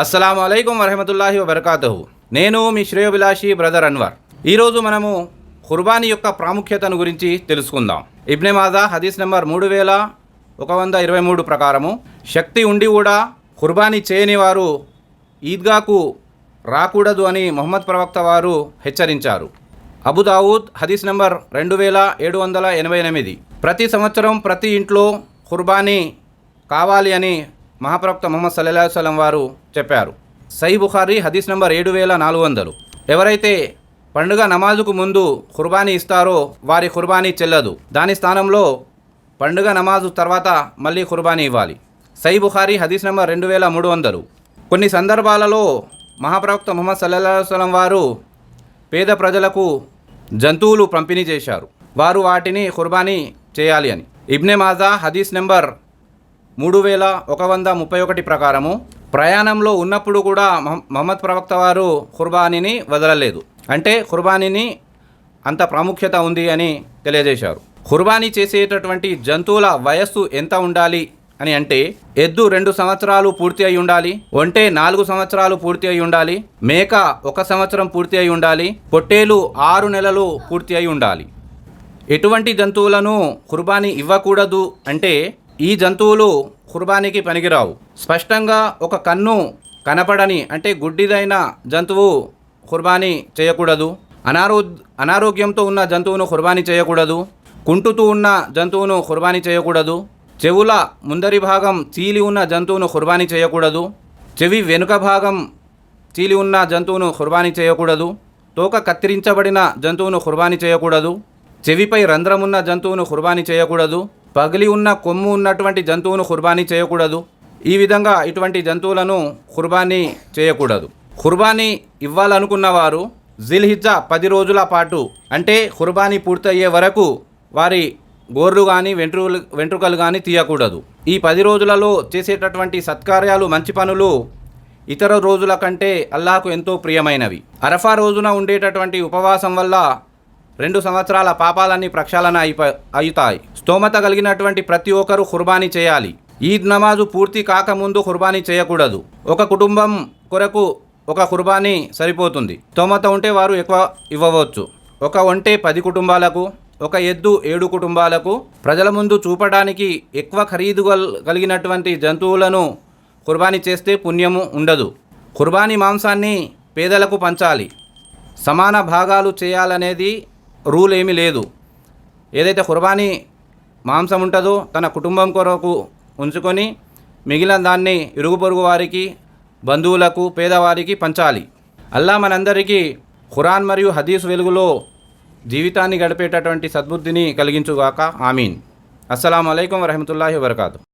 అస్సలం అయికం వరహమతుల్లాహి వబర్కాతహు. నేను మీ శ్రేయోభిలాషి బ్రదర్ అన్వర్. ఈరోజు మనము ఖుర్బానీ యొక్క ప్రాముఖ్యతను గురించి తెలుసుకుందాం. ఇబ్నె మాజా హదీస్ నెంబర్ మూడు వేల ఒక వంద ఇరవై మూడు ప్రకారము శక్తి ఉండి కూడా ఖుర్బానీ చేయని వారు ఈద్గాకు రాకూడదు అని మొహమ్మద్ ప్రవక్త వారు హెచ్చరించారు. అబుదావుద్ హదీస్ నెంబర్ రెండు వేల ఏడు వందల ఎనభై ఎనిమిది. ప్రతి సంవత్సరం ప్రతి ఇంట్లో ఖుర్బానీ కావాలి అని మహాప్రవక్త మొహమ్మద్ సల్లల్లాహు వారు చెప్పారు. సై బుఖారీ హదీస్ నంబర్ ఏడు వేల నాలుగు వందలు. ఎవరైతే పండుగ నమాజుకు ముందు ఖుర్బానీ ఇస్తారో వారి ఖుర్బానీ చెల్లదు. దాని స్థానంలో పండుగ నమాజు తర్వాత మళ్ళీ ఖుర్బానీ ఇవ్వాలి. సై బుఖారీ హదీస్ నంబర్ రెండు వేల మూడు వందలు. కొన్ని సందర్భాలలో మహాప్రవక్త మొహమ్మద్ సల్లల్లాహు వారు పేద ప్రజలకు జంతువులు పంపిణీ చేశారు. వారు వాటిని ఖుర్బానీ చేయాలి అని. ఇబ్నె మాజా హదీస్ నెంబర్ మూడు వేల ఒక వంద ముప్పై ఒకటి ప్రకారము ప్రయాణంలో ఉన్నప్పుడు కూడా మహమ్మద్ ప్రవక్త వారు ఖుర్బానీని వదలలేదు. అంటే ఖుర్బానీని అంత ప్రాముఖ్యత ఉంది అని తెలియజేశారు. ఖుర్బానీ చేసేటటువంటి జంతువుల వయస్సు ఎంత ఉండాలి అని అంటే ఎద్దు రెండు సంవత్సరాలు పూర్తి అయి ఉండాలి ఒంటే నాలుగు సంవత్సరాలు పూర్తి అయి ఉండాలి మేక ఒక సంవత్సరం పూర్తి అయి ఉండాలి పొట్టేలు ఆరు నెలలు పూర్తి అయి ఉండాలి. ఎటువంటి జంతువులను కుర్బానీ ఇవ్వకూడదు అంటే ఈ జంతువులు కుర్బానీకి పనికిరావు. స్పష్టంగా ఒక కన్ను కనపడని అంటే గుడ్డిదైన జంతువు కుర్బానీ చేయకూడదు. అనారో అనారోగ్యంతో ఉన్న జంతువును కుర్బానీ చేయకూడదు. కుంటుతూ ఉన్న జంతువును కుర్బానీ చేయకూడదు. చెవుల ముందరి భాగం చీలి ఉన్న జంతువును కుర్బానీ చేయకూడదు. చెవి వెనుక భాగం చీలి ఉన్న జంతువును కుర్బానీ చేయకూడదు. తోక కత్తిరించబడిన జంతువును కుర్బానీ చేయకూడదు. చెవిపై రంధ్రమున్న జంతువును ఖుర్బానీ చేయకూడదు. పగిలి ఉన్న కొమ్ము ఉన్నటువంటి జంతువును ఖుర్బానీ చేయకూడదు. ఈ విధంగా ఇటువంటి జంతువులను ఖుర్బానీ చేయకూడదు. ఖుర్బానీ ఇవ్వాలనుకున్న వారు జిల్హిజ్జా పది రోజుల పాటు అంటే ఖుర్బానీ పూర్తయ్యే వరకు వారి గోర్లు కానీ వెంట్రుకలు వెంట్రుకలు కానీ తీయకూడదు. ఈ పది రోజులలో చేసేటటువంటి సత్కార్యాలు మంచి పనులు ఇతర రోజుల కంటే అల్లాహకు ఎంతో ప్రియమైనవి. అరఫా రోజున ఉండేటటువంటి ఉపవాసం వల్ల రెండు సంవత్సరాల పాపాలన్నీ ప్రక్షాళన అయిప అవుతాయి స్తోమత కలిగినటువంటి ప్రతి ఒక్కరూ ఖుర్బానీ చేయాలి. ఈద్ నమాజు పూర్తి కాకముందు ఖుర్బానీ చేయకూడదు. ఒక కుటుంబం కొరకు ఒక కుర్బానీ సరిపోతుంది. స్తోమత ఉంటే వారు ఎక్కువ ఇవ్వవచ్చు. ఒక ఒంటే పది కుటుంబాలకు ఒక ఎద్దు ఏడు కుటుంబాలకు ప్రజల ముందు చూపడానికి ఎక్కువ ఖరీదు కలిగినటువంటి జంతువులను కుర్బానీ చేస్తే పుణ్యము ఉండదు. కుర్బానీ మాంసాన్ని పేదలకు పంచాలి. సమాన భాగాలు చేయాలనేది రూల్ ఏమీ లేదు. ఏదైతే కుర్బానీ మాంసం ఉంటుందో తన కుటుంబం కొరకు ఉంచుకొని మిగిలిన దాన్ని ఇరుగు పొరుగు వారికి బంధువులకు పేదవారికి పంచాలి. అల్లా మనందరికీ ఖురాన్ మరియు హదీస్ వెలుగులో జీవితాన్ని గడిపేటటువంటి సద్బుద్ధిని కలిగించుగాక. ఆమీన్. అస్సలం అయికం వరహమూల వబర్కాతు.